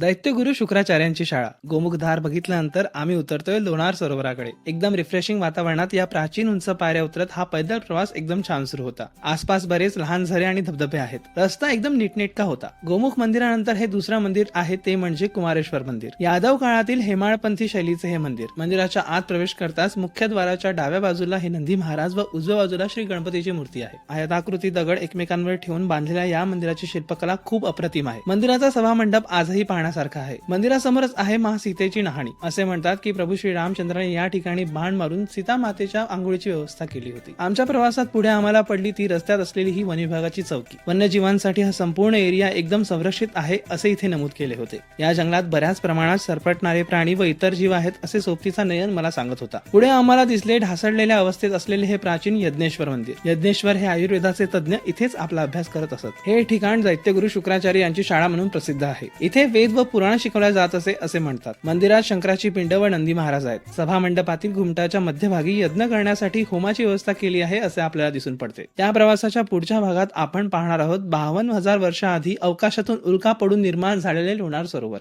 दैत्यगुरु शुक्राचार्यांची शाळा. गोमुखधार बघितल्यानंतर आम्ही उतरतोय लोणार सरोवराकडे. एकदम रिफ्रेशिंग वातावरणात या प्राचीन उंच पायऱ्या उतरत हा पैदल प्रवास एकदम छान सुरू होता. आसपास बरेच लहान झरे आणि धबधबे आहेत. रस्ता एकदम नीटनेटका होता. गोमुख मंदिरानंतर हे दुसरं मंदिर आहे ते म्हणजे कुमारेश्वर मंदिर. यादव काळातील हेमाळपंथी शैलीचे हे मंदिर. मंदिराच्या आत प्रवेश करताच मुख्य द्वाराच्या डाव्या बाजूला हे नंदी महाराज व उजव्या बाजूला श्री गणपतीची मूर्ती आहे. आयताकृती दगड एकमेकांवर ठेवून बांधलेल्या या मंदिराची शिल्पकला खूप अप्रतिम आहे. मंदिराचा सभामंडप आजही पाहण्यासारखा आहे. मंदिरासमोरच आहे मा सीतेची असे म्हणतात की प्रभू श्री रामचंद्राने या ठिकाणी बाण मारून सीता मातेच्या आंघोळीची व्यवस्था केली होती. आमच्या प्रवासात पुढे आम्हाला पडली ती रस्त्यात असलेली ही वन विभागाची चौकी. वन्यजीवांसाठी हा संपूर्ण एरिया एकदम संरक्षित आहे असे इथे नमूद केले होते. या जंगलात बऱ्याच प्रमाणात सरपटणारे प्राणी व इतर जीव आहेत असे सोबतीचा नयन मला सांगत होता. पुढे आम्हाला दिसले ढासळलेल्या अवस्थेत असलेले हे प्राचीन यज्ञेश्वर मंदिर. यज्ञेश्वर हे आयुर्वेदाचे तज्ज्ञ इथेच आपला अभ्यास करत असत. हे ठिकाण दैत्यगुरु शुक्राचार्य यांची शाळा म्हणून प्रसिद्ध आहे. इथे वेद व पुराण शिकवल्या जात असे असे म्हणतात. मंदिरात शंकराची पिंड व नंदी महाराज आहेत. सभा मंडपातील घुमटाच्या मध्यभागी यज्ञ करण्यासाठी होमाची व्यवस्था केली आहे असे आपल्याला दिसून पडते. या प्रवासाच्या पुढच्या भागात आपण पाहणार आहोत बावन्न हजार वर्षाआधी अवकाशातून उल्का पडून निर्माण झालेले लोणार सरोवर.